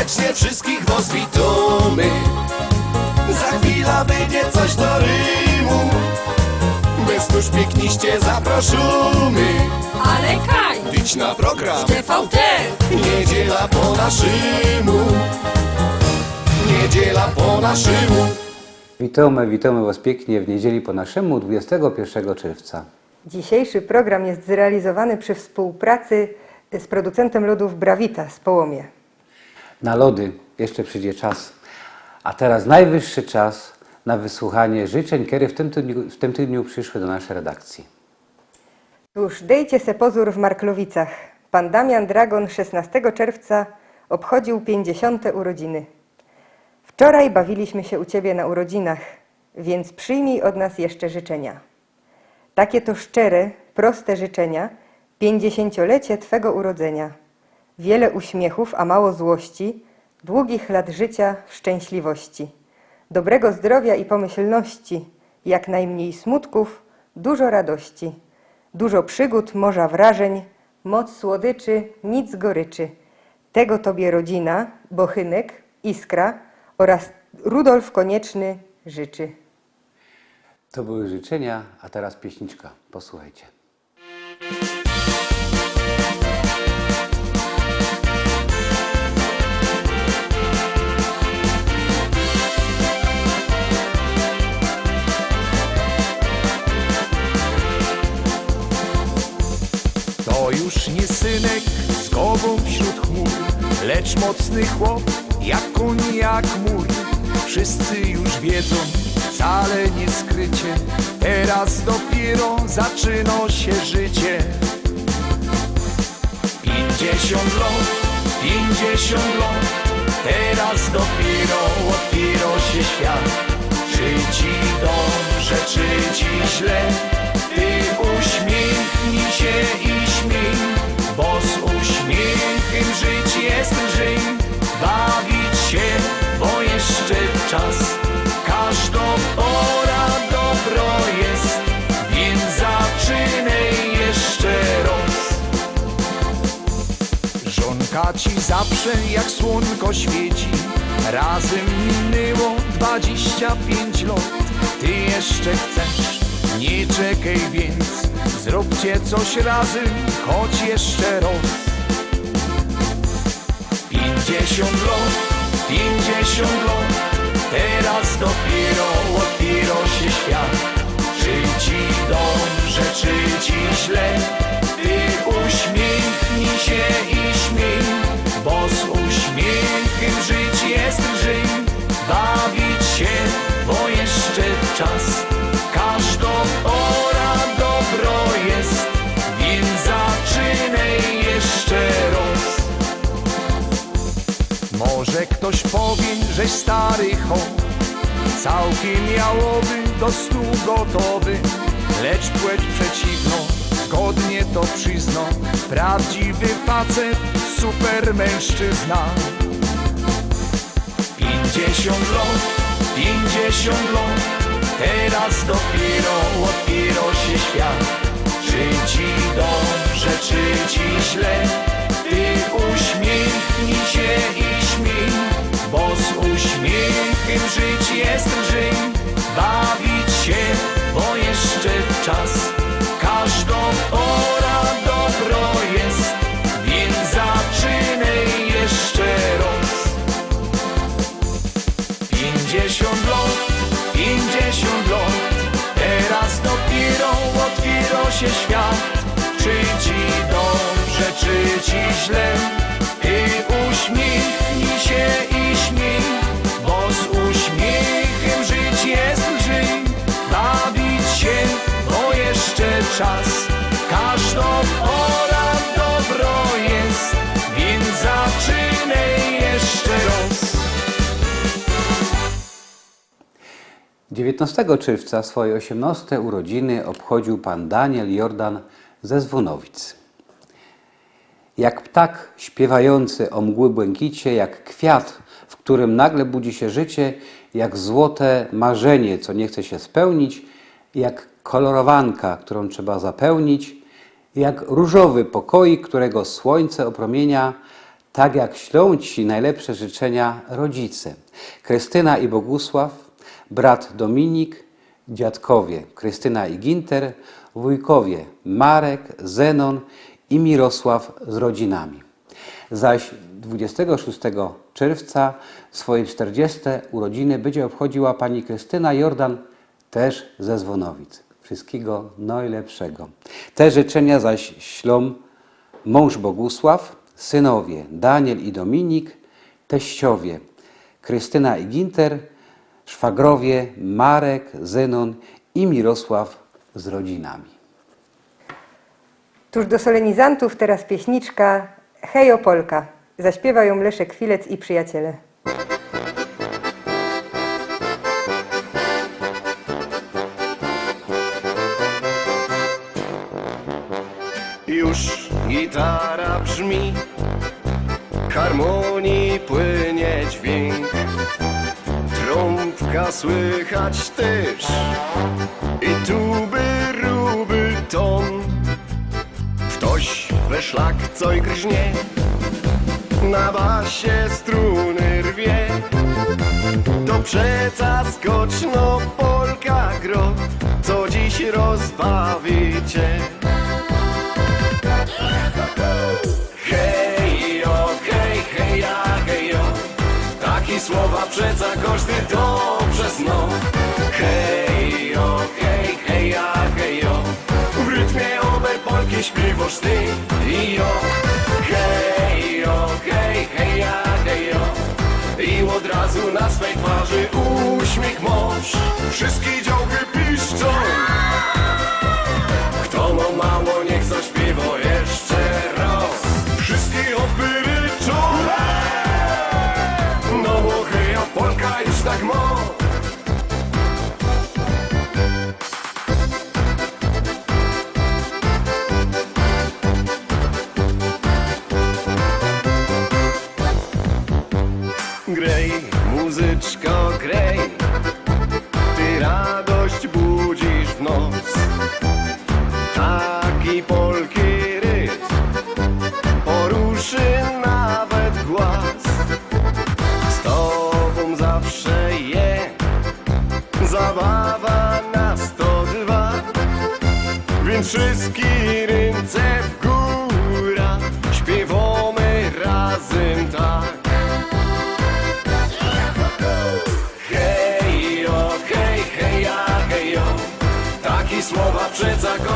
serdecznie wszystkich was witamy Za chwilę wyjdzie coś do Rymu. Bez tuż piękniście zapraszamy Ale kaj, Idź na program. TVT, Niedziela po naszymu Niedziela po naszymu Witamy, witamy Was pięknie w niedzieli po naszemu 21 czerwca. Dzisiejszy program jest zrealizowany przy współpracy z producentem lodów Bravita z Połomie. Na lody jeszcze przyjdzie czas, a teraz najwyższy czas na wysłuchanie życzeń, które w tym tygodniu, w tym tygodniu przyszły do naszej redakcji. Cóż, dejcie se pozór w Marklowicach. Pan Damian Dragon 16 czerwca obchodził 50. urodziny. Wczoraj bawiliśmy się u Ciebie na urodzinach, więc przyjmij od nas jeszcze życzenia. Takie to szczere, proste życzenia, pięćdziesięciolecie Twego urodzenia. Wiele uśmiechów, a mało złości, długich lat życia w szczęśliwości. Dobrego zdrowia i pomyślności, jak najmniej smutków, dużo radości. Dużo przygód, morza wrażeń, moc słodyczy, nic goryczy. Tego Tobie rodzina, Bochynek, Iskra oraz Rudolf Konieczny życzy. To były życzenia, a teraz pieśniczka. Posłuchajcie. Już nie synek z głową wśród chmur, lecz mocny chłop, jak koń, jak mur. Wszyscy już wiedzą, wcale nie skrycie, teraz dopiero zaczyna się życie. Pięćdziesiąt lat, pięćdziesiąt lat, teraz dopiero otwiera się świat. Czy ci dobrze, czy ci źle, ty uśmiechnij się i bo z uśmiechem żyć jest lżej. Bawić się, bo jeszcze czas, każda pora dobro jest, więc zaczynaj jeszcze raz. Żonka ci zawsze jak słonko świeci Razem minęło 25 lat Ty jeszcze chcesz, nie czekaj więc Zróbcie coś razem, choć jeszcze raz 50 lat, 50 lat. Teraz dopiero otwiera się świat. Czy ci dobrze, czy ci źle? Ty uśmiechnij się i śmiej Bo z uśmiechem żyć jest lżej Bawić się, bo jeszcze czas może ktoś powie, żeś stary chłop Całkiem miałoby do stu gotowy. Lecz płeć przeciwną zgodnie to przyzną Prawdziwy facet, super mężczyzna. Pięćdziesiąt lat, pięćdziesiąt lat. Teraz dopiero otwiera się świat. Czy ci dobrze, czy ci źle Ty uśmiechnij się i śmiej Bo z uśmiechem żyć jest lżej Bawić się, bo jeszcze czas. Każda pora dobro jest Więc zaczynaj jeszcze raz. Pięćdziesiąt lat, pięćdziesiąt lat. Teraz dopiero otwiera się świat. Czy ci dobrze, czy ci źle. Ty uśmiechnij się i śmiej Bo z uśmiechem żyć jest lżej. Bawić się, bo jeszcze czas. Każda pora dobro jest Więc zaczynaj jeszcze raz. 19 czerwca swoje 18 urodziny obchodził pan Daniel Jordan ze Zwonowic. Jak ptak śpiewający o mgły błękicie, jak kwiat, w którym nagle budzi się życie, jak złote marzenie, co nie chce się spełnić, jak kolorowanka, którą trzeba zapełnić, jak różowy pokoik, którego słońce opromienia, tak jak ślą Ci najlepsze życzenia rodzice. Krystyna i Bogusław, brat Dominik, dziadkowie Krystyna i Ginter, wujkowie Marek, Zenon i Mirosław z rodzinami. Zaś 26 czerwca swoje 40 urodziny będzie obchodziła pani Krystyna Jordan też ze Zwonowic. Wszystkiego najlepszego. Te życzenia zaś ślą mąż Bogusław, synowie Daniel i Dominik, teściowie Krystyna i Ginter, szwagrowie Marek, Zenon i Mirosław z rodzinami. Tuż do solenizantów teraz pieśniczka Hejo Polka. Zaśpiewa ją Leszek Chwilec i przyjaciele. Już gitara brzmi, harmonii płynie dźwięk. Trąbka słychać też i tuby ruby ton. We szlak coś grznie, na basie struny rwie. To przeca skoczno polka gro, co dziś rozbawi cię. Hej, jo, hej, ja, hej, jo. Taki słowa przeca każdy dobrze zna. Hej, jo, hej, hej, ja, hej, jo. W rytmie ober polki śpiewasz ty jo. Hej, jo, hej, hej, hej, jo. I od razu na swej twarzy uśmiech masz. Wszystkie działky piszczą. Kto ma mało, It's.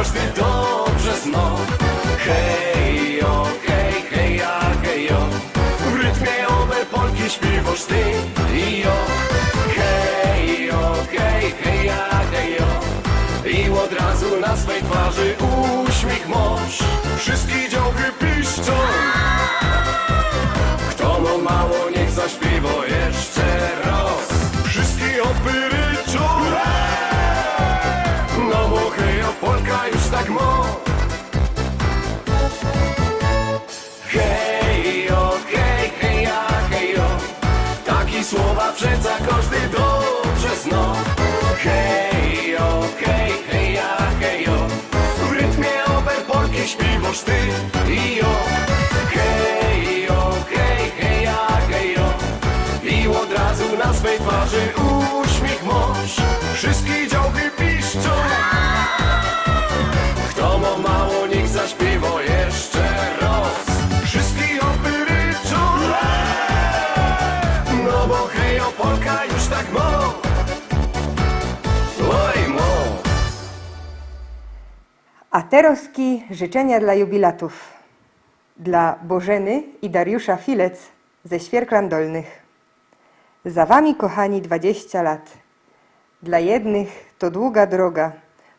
Każdy dobrze zna. Hej, jo, hej, hej, ja, hej, jo. W rytmie ober polki śpiewasz ty i jo. Hej, jo, hej, hej, ja, hej, jo. I od razu na swej twarzy uśmiech masz. Wszystkie działky Śpiewasz ty i jo. Hej, jo, hej, hej, ja, hej, jo. I od razu na swej twarzy Teroski życzenia dla jubilatów. Dla Bożeny i Dariusza Filec ze Świerklan Dolnych. Za wami, kochani, dwadzieścia lat. Dla jednych to długa droga,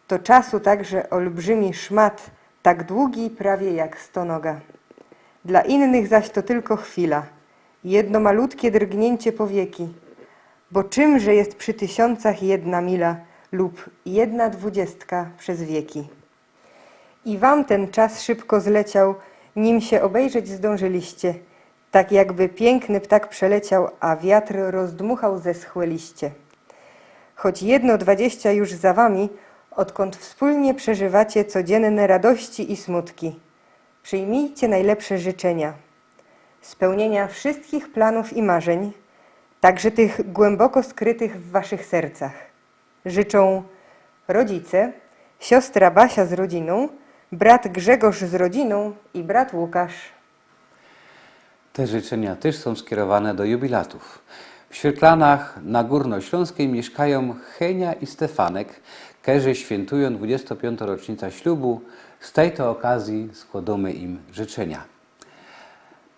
to czasu także olbrzymi szmat, tak długi prawie jak stonoga. Dla innych zaś to tylko chwila, jedno malutkie drgnięcie powieki, bo czymże jest przy tysiącach jedna mila lub jedna dwudziestka przez wieki. I wam ten czas szybko zleciał, nim się obejrzeć zdążyliście, tak jakby piękny ptak przeleciał, a wiatr rozdmuchał zeschłe liście. Choć jedno dwadzieścia już za wami, odkąd wspólnie przeżywacie codzienne radości i smutki. Przyjmijcie najlepsze życzenia. spełnienia wszystkich planów i marzeń, także tych głęboko skrytych w Waszych sercach. Życzą rodzice, siostra Basia z rodziną, brat Grzegorz z rodziną i brat Łukasz. Te życzenia też są skierowane do jubilatów. W Świetlanach na Górnośląskiej mieszkają Henia i Stefanek, którzy świętują 25. rocznicę ślubu. Z tej to okazji składamy im życzenia.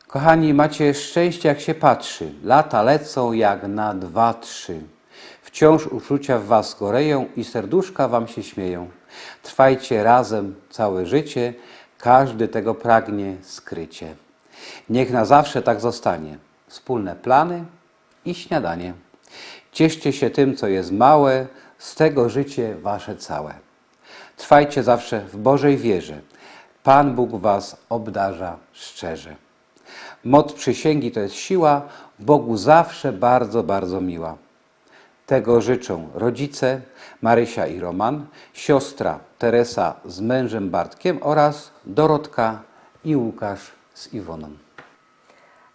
Kochani, macie szczęście jak się patrzy. Lata lecą jak na dwa, trzy. Wciąż uczucia w was goreją i serduszka wam się śmieją. Trwajcie razem całe życie, każdy tego pragnie skrycie. Niech na zawsze tak zostanie. Wspólne plany i śniadanie. Cieszcie się tym, co jest małe, z tego życie wasze całe. Trwajcie zawsze w Bożej wierze. Pan Bóg was obdarza szczerze. Moc przysięgi to jest siła, Bogu zawsze bardzo, bardzo miła. Tego życzą rodzice Marysia i Roman, siostra Teresa z mężem Bartkiem oraz Dorotka i Łukasz z Iwoną.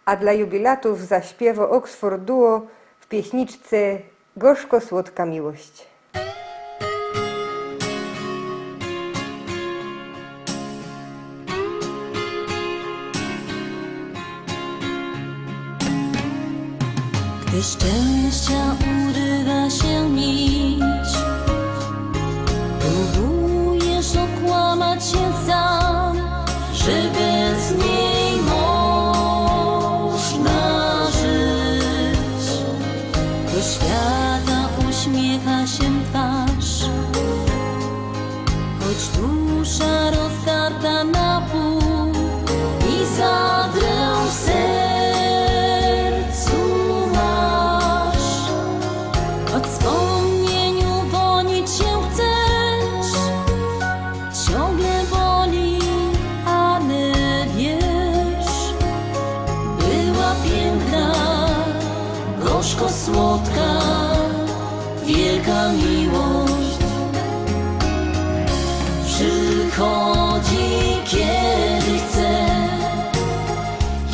A dla jubilatów zaśpiewa Oxford Duo w pieśniczce Gorzko-słodka miłość. Gdy szczęścia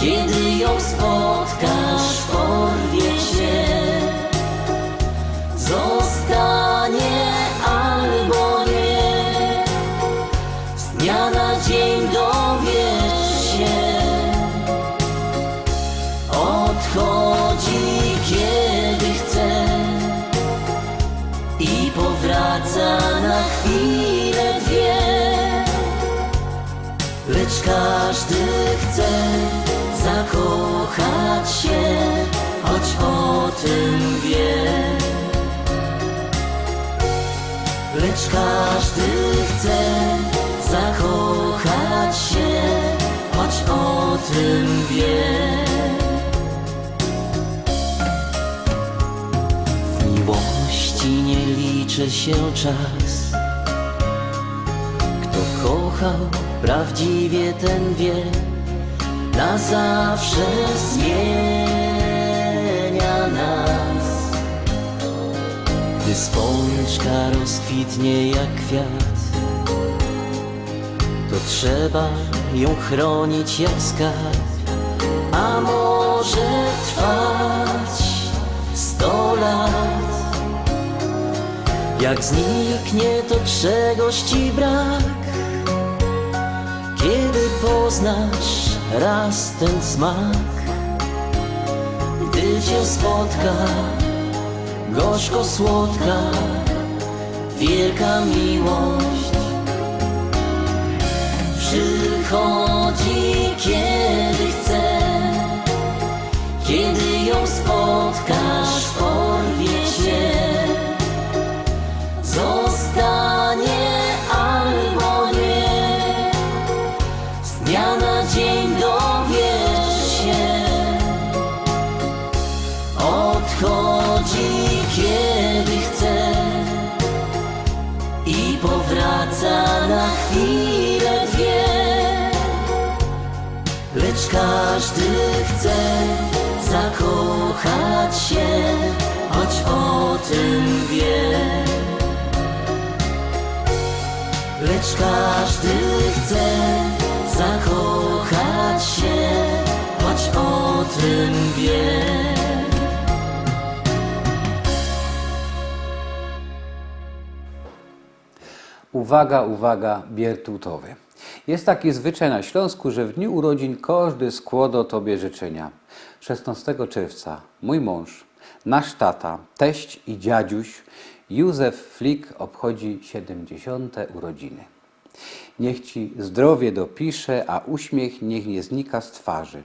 Kiedy ją spotkasz każdy chce zakochać się, choć o tym wie. W miłości nie liczy się czas. Kto kochał prawdziwie, ten wie, na zawsze zmienia Gdy spączka rozkwitnie jak kwiat, to trzeba ją chronić jak skarb, a może trwać sto lat. Jak zniknie to czegoś ci brak Kiedy poznasz raz ten smak Gdy cię spotka gorzko słodka Wielka miłość. Przychodzi kiedy chce Kiedy ją spotkasz każdy chce zakochać się, choć o tym wie. Uwaga, uwaga, biertutowy. Jest taki zwyczaj na Śląsku, że w dniu urodzin każdy składa Tobie życzenia. 16 czerwca mój mąż, nasz tata, teść i dziadziuś Józef Flik obchodzi 70. urodziny. Niech Ci zdrowie dopisze, a uśmiech niech nie znika z twarzy.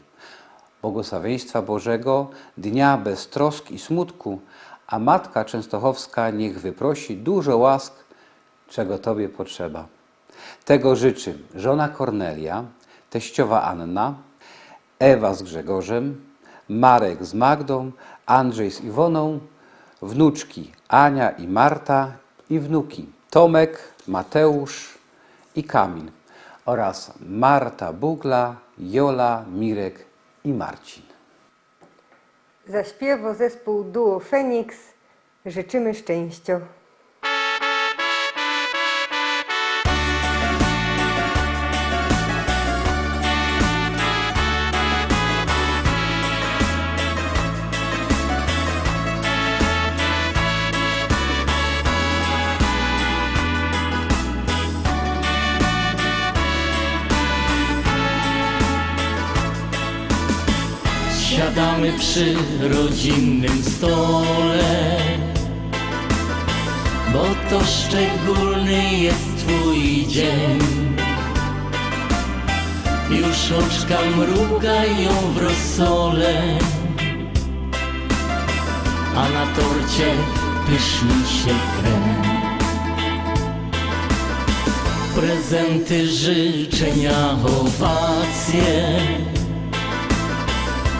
Błogosławieństwa Bożego, dnia bez trosk i smutku, a Matka Częstochowska niech wyprosi dużo łask, czego Tobie potrzeba. Tego życzy żona Kornelia, teściowa Anna, Ewa z Grzegorzem, Marek z Magdą, Andrzej z Iwoną, wnuczki Ania i Marta i wnuki Tomek, Mateusz i Kamil oraz Marta Bugla, Jola, Mirek i Marcin. Zaśpiewo zespół Duo Feniks. Życzymy szczęścia. Siadamy przy rodzinnym stole, bo to szczególny jest Twój dzień. Już oczka mrugają w rosole, a na torcie pyszni się krem. Prezenty, życzenia, owacje.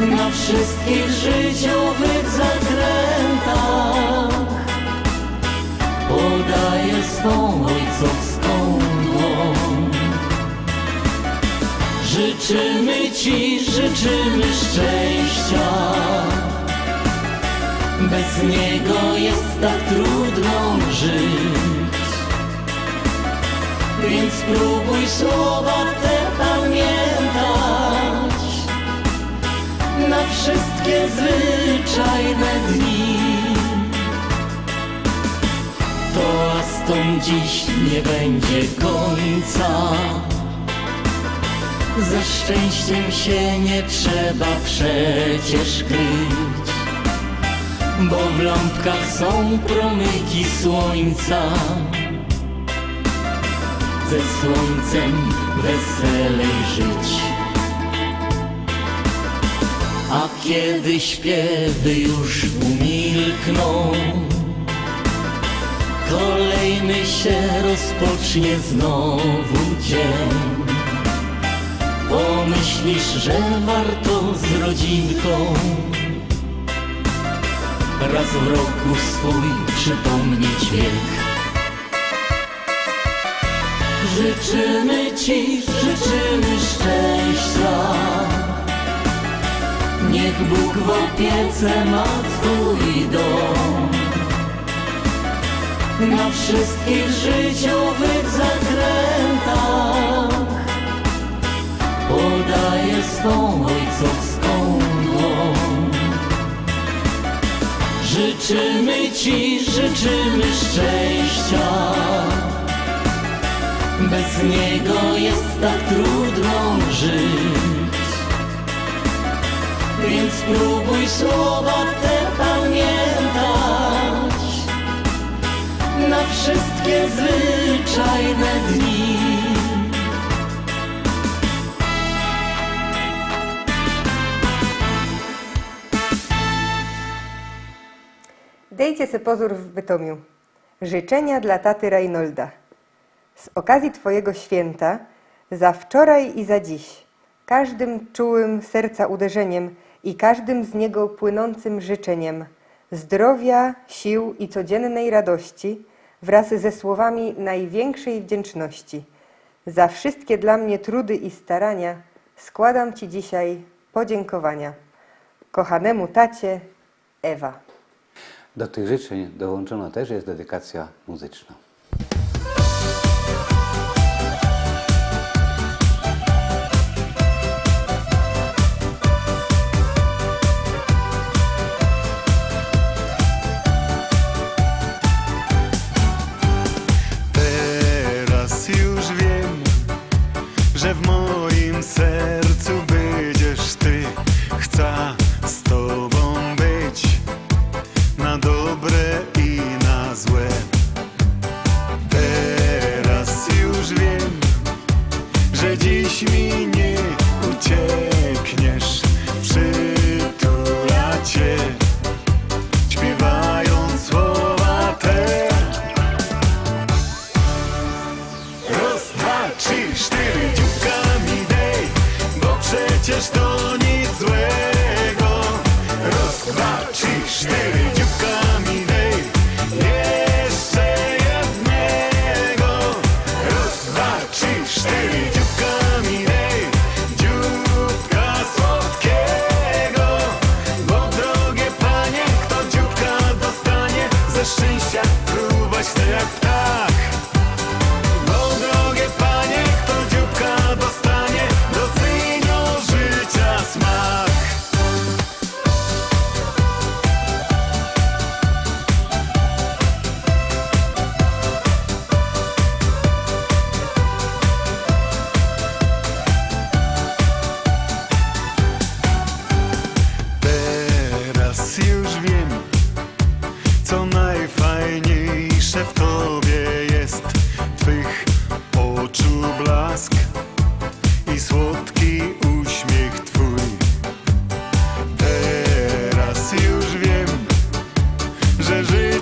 na wszystkich życiowych zakrętach podaje swą ojcowską dłoń. Życzymy Ci, życzymy szczęścia, bez niego jest tak trudno żyć. Więc spróbuj słowa te wszystkie zwyczajne dni. Toastom dziś nie będzie końca. Ze szczęściem się nie trzeba przecież kryć, bo w lampkach są promyki słońca. Ze słońcem weselej żyć. A kiedy śpiewy już umilkną, kolejny się rozpocznie znowu dzień. Pomyślisz, że warto z rodzinką raz w roku swój przypomnieć wiek. Życzymy Ci, życzymy szczęścia. Niech Bóg w opiece ma Twój dom. Na wszystkich życiowych zakrętach Podaje swą ojcowską dłoń. Życzymy Ci, życzymy szczęścia. Bez niego jest tak trudno żyć więc spróbuj słowa te pamiętać na wszystkie zwyczajne dni. Dejcie se pozór w Bytomiu. Życzenia dla taty Reinolda. Z okazji Twojego święta, za wczoraj i za dziś, każdym czułym serca uderzeniem i każdym z niego płynącym życzeniem zdrowia, sił i codziennej radości wraz ze słowami największej wdzięczności. Za wszystkie dla mnie trudy i starania składam Ci dzisiaj podziękowania. Kochanemu tacie Ewa. Do tych życzeń dołączona też jest dedykacja muzyczna.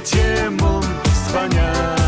Że życie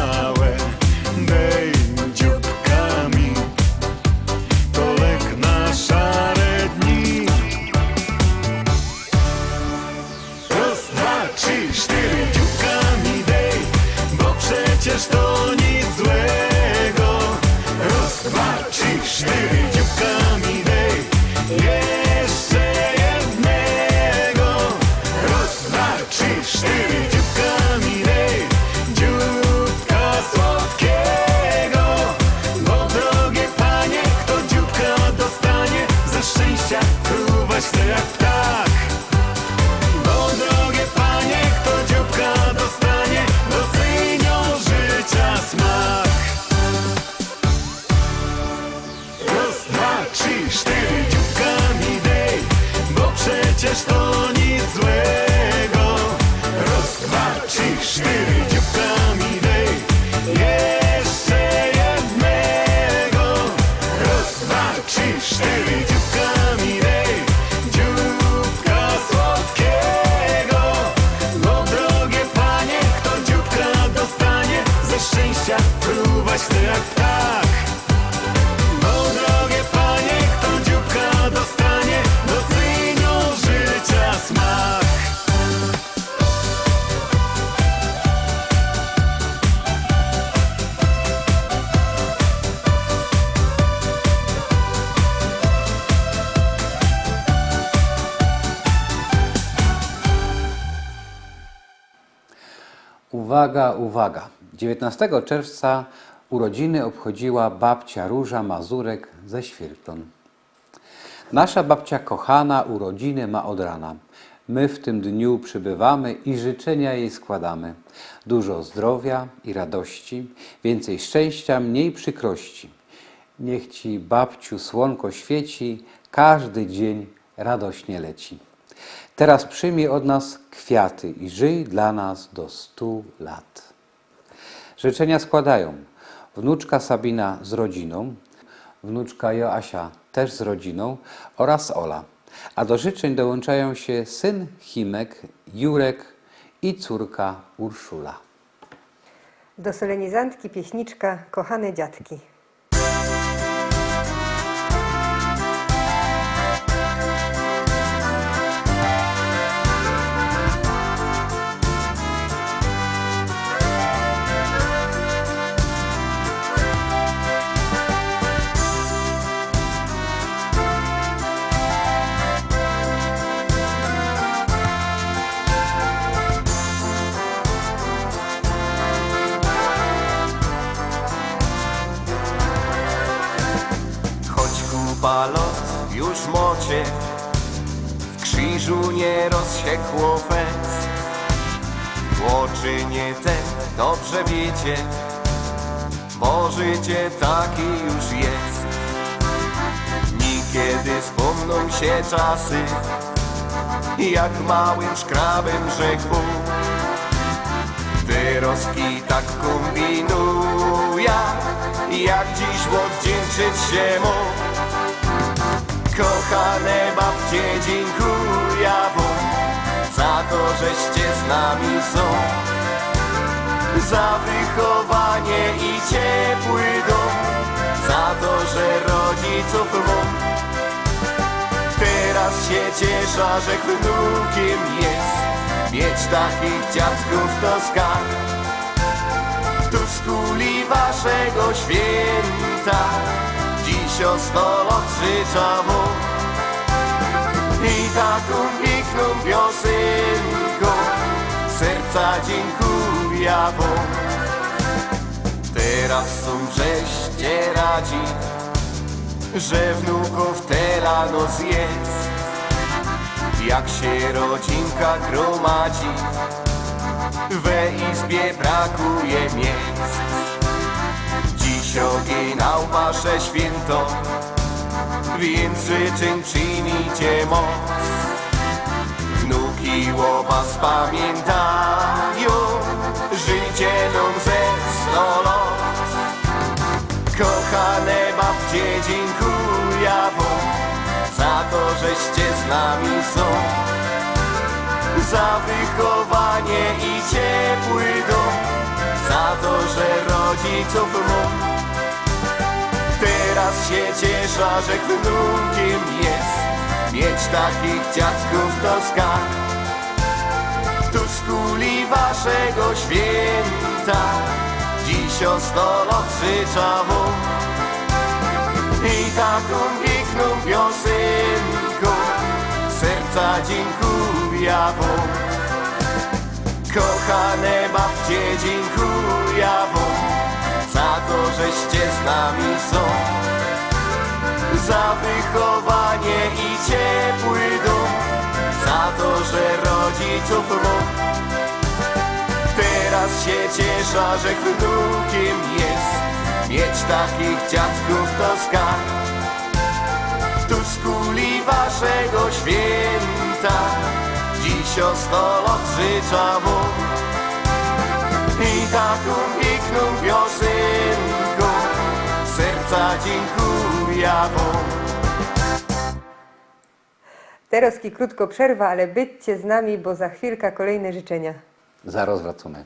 Uwaga, uwaga. 19 czerwca urodziny obchodziła babcia Róża Mazurek ze Świerklon. Nasza babcia kochana urodziny ma od rana. My w tym dniu przybywamy i życzenia jej składamy. Dużo zdrowia i radości, więcej szczęścia, mniej przykrości. Niech ci babciu słonko świeci, każdy dzień radośnie leci. Teraz przyjmij od nas kwiaty i żyj dla nas do stu lat. Życzenia składają wnuczka Sabina z rodziną, wnuczka Joasia też z rodziną oraz Ola. A do życzeń dołączają się syn Himek, Jurek i córka Urszula. Do solenizantki pieśniczka Kochane dziadki. Wiecie Bo życie już jest. Niekiedy wspomną się czasy Jak małym szkrabem rzekł Ty roski tak kombinuja Jak dziś odwdzięczyć się mu. Kochane babcie dziękuję wam Za to, żeście z nami są Za wychowanie i ciepły dom Za to, że rodziców mam. Teraz się cieszę, że wnukiem jest Mieć takich dziadków to skarb Tu z kuli waszego święta Dziś o sto lat wam. I taką piękną piosenką Serca dziękuję wam Teraz są żeście radzi że wnuków telanos jest. Jak się rodzinka gromadzi We izbie brakuje miejsc. Dziś oginał wasze święto Więc życzeń przyjmijcie moc Wnuki o was pamiętają Życie nam ze sto lat. Kochane babcie, dziękuję wam Za to, żeście z nami są. Za wychowanie i ciepły dom Za to, że rodziców mam. Teraz się cieszę, że wnukiem jest Mieć takich dziadków to skarb Tu z kuli waszego święta. Dziś o sto lat I taką piękną piosenką Serca dziękuję wam Kochane babcie dziękuję wam Za to, żeście z nami są. Za wychowanie i ciepły dom to, że rodziców mam Teraz się cieszę, że wnukiem jest Mieć takich dziadków to skarb Tu z kuli waszego święta Dziś o sto życzę wam I taką piękną piosenką Serca dziękuję wam Teraz krótko przerwa, ale byćcie z nami, bo za chwilkę kolejne życzenia. Zaraz wracamy.